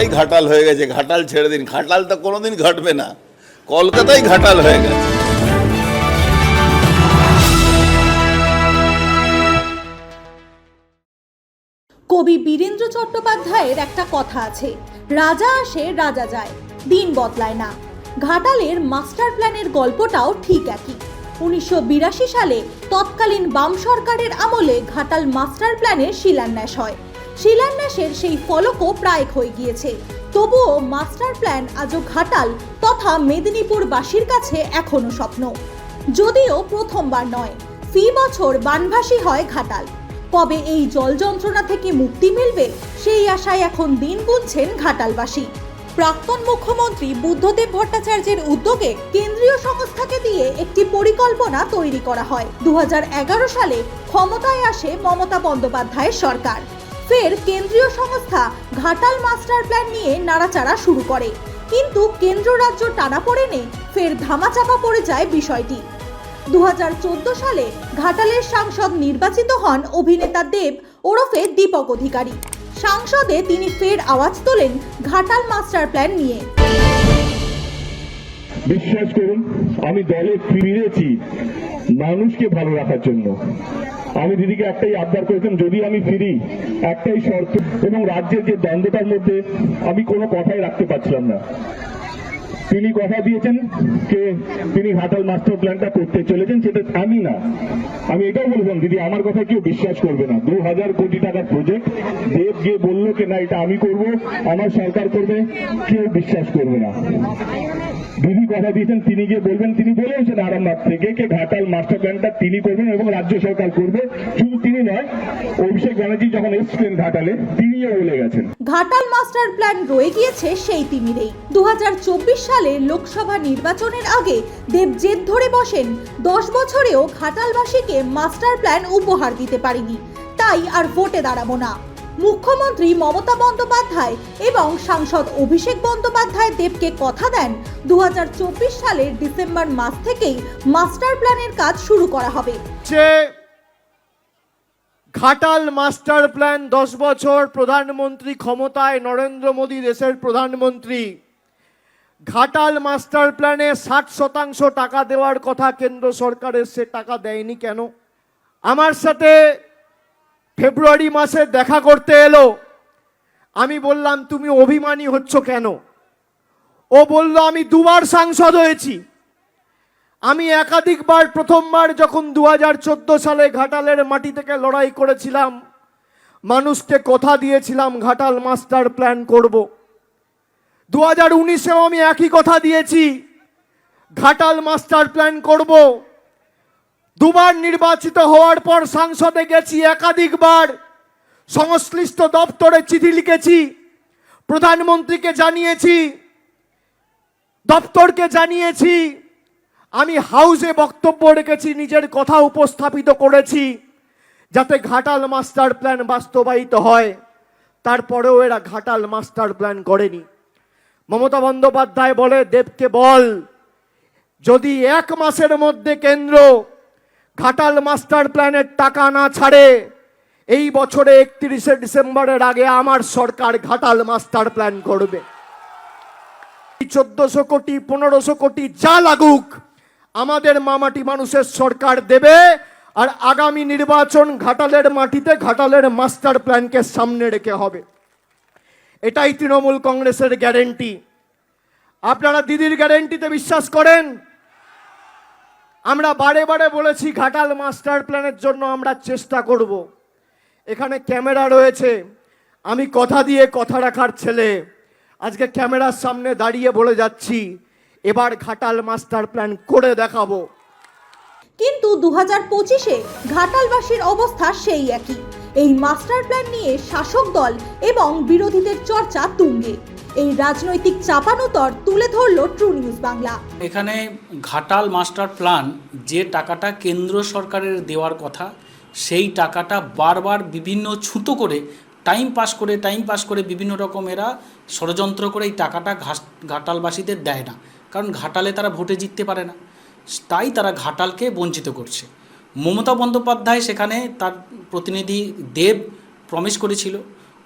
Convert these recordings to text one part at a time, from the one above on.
কলকাতাই ঘাটাল হয়ে গেছে, ঘাটাল ছেড়ে দিন। ঘাটাল তো কোনোদিন ঘটবে না। কলকাতাই ঘাটাল হয়ে গেছে। কবি বীরেন্দ্র চট্টোপাধ্যায়ের একটা কথা আছে, রাজা আসে, রাজা যায়, দিন বদলায় না। ঘাটালের মাস্টার প্ল্যানের গল্পটাও ঠিক একই। উনিশশো বিরাশি সালে তৎকালীন বাম সরকারের আমলে ঘাটাল মাস্টার প্ল্যানের শিলান্যাস হয়। শিলান্যাসের সেই ফলকও প্রায় হয়ে গিয়েছে। তবুও মাস্টার প্ল্যান আজও ঘাটাল তথা মেদিনীপুরবাসীর কাছে এখনও স্বপ্ন। যদিও প্রথমবার নয়, ফি বছর বানভাসী হয় ঘাটাল। কবে এই জল যন্ত্রণা থেকে মুক্তি মিলবে সেই আশায় এখন দিন গুনছেন ঘাটালবাসী। প্রাক্তন মুখ্যমন্ত্রী বুদ্ধদেব ভট্টাচার্যের উদ্যোগে কেন্দ্রীয় সংস্থাকে দিয়ে একটি পরিকল্পনা তৈরি করা হয়। দু হাজার এগারো সালে ক্ষমতায় আসে মমতা বন্দ্যোপাধ্যায়ের সরকার। ফের কেন্দ্রীয় সংস্থা ঘাটাল মাস্টার প্ল্যান নিয়ে নাড়াচাড়া শুরু করে। কিন্তু কেন্দ্র রাজ্য টানাপোড়েনে ফের ধামাচাপা পড়ে যায় বিষয়টি। দু সালে ঘাটালের সাংসদ নির্বাচিত হন অভিনেতা দেব ওরফে দীপক অধিকারী। সংসদে তিনি ফের আওয়াজ তোলেন ঘাটাল মাস্টার প্ল্যান নিয়ে। বিশ্বাস করুন, আমি দলে ফিরেছি মানুষকে ভালো রাখার জন্য। আমি দিদিকে একটাই আবদার করেছিলাম, যদি আমি ফিরি একটাই শর্ত এবং রাজ্যের যে দ্বন্দ্বটার মধ্যে আমি কোনো কথাই রাখতে পারছিলাম না। তিনি কথা দিয়েছেন যে তিনি ঘাটাল মাস্টার প্ল্যানটা করতে চলেছেন, সেটা আমি না। আমি এটাও বলবেন দিদি, আমার কথা কেউ বিশ্বাস করবে না। দু হাজার কোটি টাকার প্রজেক্ট দেব গিয়ে বলল কি না, এটা আমি করব, আমার সরকার করবে। কেউ বিশ্বাস করবে না। দিদি কথা দিয়েছেন, তিনি গিয়ে বলবেন, তিনি বলেছেন আরামবাগ থেকে কে ঘাটাল মাস্টার প্ল্যানটা তিনি করবেন এবং রাজ্য সরকার করবে। শুধু তিনি নয়, অভিষেক ব্যানার্জি যখন এসছিলেন ঘাটালে, তিনিও বলে গেছেন। ঘাটাল মাস্টার প্ল্যান রয়ে গিয়েছে সেই তিমিরেই। দু সালে লোকসভা নির্বাচনের আগে দেব জেদ ধরে বসেন, দশ বছরেও ঘাটালবাসীকে মাস্টার প্ল্যান উপহার দিতে পারেনি। তাই আর ভোটে দাঁড়াবো না। মুখ্যমন্ত্রী মমতা বন্দ্যোপাধ্যায় এবং সাংসদ অভিষেক বন্দ্যোপাধ্যায় দেবকে কথা দেন, দুহাজার চব্বিশ সালের ডিসেম্বর মাস থেকেই মাস্টার প্ল্যানের কাজ শুরু করা হবে। ঘাটাল মাস্টার প্ল্যান দশ বছর প্রধানমন্ত্রী ক্ষমতায় নরেন্দ্র মোদী দেশের প্রধানমন্ত্রী ঘাটাল মাস্টার প্ল্যানে ষাট শতাংশ টাকা দেওয়ার কথা কেন্দ্র সরকারের, সে টাকা দেয়নি কেন? আমার সাথে ফেব্রুয়ারি মাসে দেখা করতে এলো। আমি বললাম, তুমি অভিমানী হচ্ছ কেন? ও বলল, আমি দুবার সাংসদ হয়েছি। আমি একাধিকবার প্রথমবার যখন দু হাজার চোদ্দ সালে ঘাটালের মাটি থেকে লড়াই করেছিলাম, মানুষকে কথা দিয়েছিলাম, ঘাটাল মাস্টার প্ল্যান করব। দু হাজার উনিশেও আমি একই কথা দিয়েছি। ঘাটাল মাস্টার প্ল্যান করব। দুবার নির্বাচিত হওয়ার পর সাংসদে গেছি একাধিকবার। সংশ্লিষ্ট দপ্তরে চিঠি লিখেছি। প্রধানমন্ত্রীকে জানিয়েছি। দপ্তরকে জানিয়েছি। আমি হাউসে বক্তব্য রেখেছি, নিজের কথা উপস্থাপিত করেছি, যাতে ঘাটাল মাস্টার প্ল্যান বাস্তবায়িত হয়। তারপরেও এরা ঘাটাল মাস্টার প্ল্যান করেনি। মমতা বন্দ্যোপাধ্যায় বলে, দেবকে বল। যদি এক মাসের মধ্যে কেন্দ্র ঘাটাল মাস্টার প্ল্যানের টাকা না ছাড়ে, এই বছরে একত্রিশে ডিসেম্বরের আগে আমার সরকার ঘাটাল মাস্টার প্ল্যান করবে। চোদ্দশো কোটি, পনেরোশো কোটি যা লাগুক, আমাদের মামাটি মানুষের সরকার দেবে, আর আগামী নির্বাচন ঘাটালের মাটিতে ঘাটালের মাস্টার প্ল্যানকে সামনে রেখে হবে। এটাই তৃণমূল কংগ্রেসের গ্যারেন্টি। আপনারা দিদির গ্যারেন্টিতে বিশ্বাস করেন? আমরা বারে বারে বলেছি ঘাটাল মাস্টার প্ল্যানের জন্য আমরা চেষ্টা করব। এখানে ক্যামেরা রয়েছে। আমি কথা দিয়ে কথা রাখার ছেলে। আজকে ক্যামেরার সামনে দাঁড়িয়ে বলে যাচ্ছি, এবার ঘাটাল মাস্টার প্ল্যান করে দেখাবো। কিন্তু দু হাজার পঁচিশে ঘাটালবাসীর অবস্থা সেই একই। এই মাস্টার প্ল্যান নিয়ে শাসক দল এবং বিরোধীদের চর্চা তুঙ্গে। এই রাজনৈতিক চাপানোতর তুলে ধরল ট্রু নিউজ বাংলা এখানে ঘাটাল মাস্টার প্ল্যান যে টাকাটা কেন্দ্র সরকারের দেওয়ার কথা, সেই টাকাটা বারবার বিভিন্ন ছুতো করে টাইম পাস করে টাইম পাস করে বিভিন্ন রকম এরা ষড়যন্ত্র করে এই টাকাটা ঘাস ঘাটালবাসীদের দেয় না। কারণ ঘাটালে তারা ভোটে জিততে পারে না। তাই তারা ঘাটালকে বঞ্চিত করছে। মমতা বন্দ্যোপাধ্যায় সেখানে তার প্রতিনিধি দেব প্রমিস করেছিল।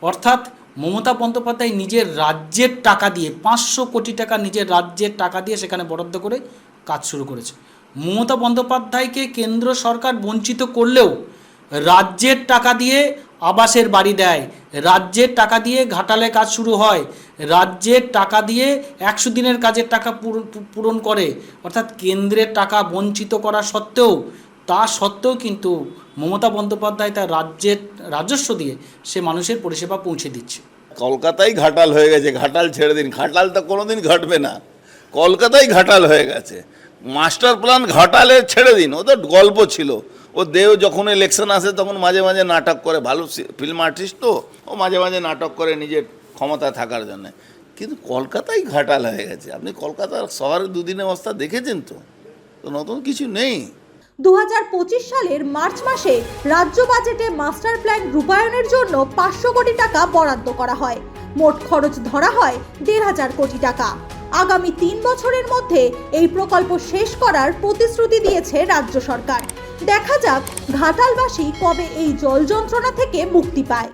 অর্থাৎ মমতা বন্দ্যোপাধ্যায় নিজের রাজ্যের টাকা দিয়ে পাঁচশো কোটি টাকা নিজের রাজ্যের টাকা দিয়ে সেখানে বরাদ্দ করে কাজ শুরু করেছে। মমতা বন্দ্যোপাধ্যায়কে কেন্দ্র সরকার বঞ্চিত করলেও রাজ্যের টাকা দিয়ে আবাসের বাড়ি দেয়, রাজ্যের টাকা দিয়ে ঘাটালে কাজ শুরু হয়, রাজ্যের টাকা দিয়ে একশো দিনের কাজের টাকা পূরণ- করে। অর্থাৎ কেন্দ্রের টাকা বঞ্চিত করা সত্ত্বেও তা সত্ত্বেও কিন্তু মমতা বন্দ্যোপাধ্যায় তার রাজ্যের রাজস্ব দিয়ে সে মানুষের পরিষেবা পৌঁছে দিচ্ছে। কলকাতাই ঘাটাল হয়ে গেছে, ঘাটাল ছেড়ে দিন। ঘাটাল তো কোনোদিন ঘটবে না। কলকাতাই ঘাটাল হয়ে গেছে। মাস্টার প্ল্যান ঘাটালে ছেড়ে দিন। ও তো গল্প ছিল। ও দেও যখন ইলেকশন আসে তখন মাঝে মাঝে নাটক করে। ভালো ফিল্ম আর্টিস্ট তো। ও মাঝে মাঝে নাটক করে নিজের ক্ষমতা থাকার জন্য। কিন্তু কলকাতাই ঘাটাল হয়ে গেছে। আপনি কলকাতার শহরের দুদিনের অবস্থা দেখেছেন তো? তো নতুন কিছু নেই। দু হাজার পঁচিশ সালের মার্চ মাসে রাজ্য বাজেটে মাস্টার প্ল্যান রূপায়ণের জন্য পাঁচশো কোটি টাকা বরাদ্দ করা হয়। মোট খরচ ধরা হয় দেড় হাজার কোটি টাকা। আগামী তিন বছরের মধ্যে এই প্রকল্প শেষ করার প্রতিশ্রুতি দিয়েছে রাজ্য সরকার। দেখা যাক ঘাটালবাসী কবে এই জল যন্ত্রণা থেকে মুক্তি পায়।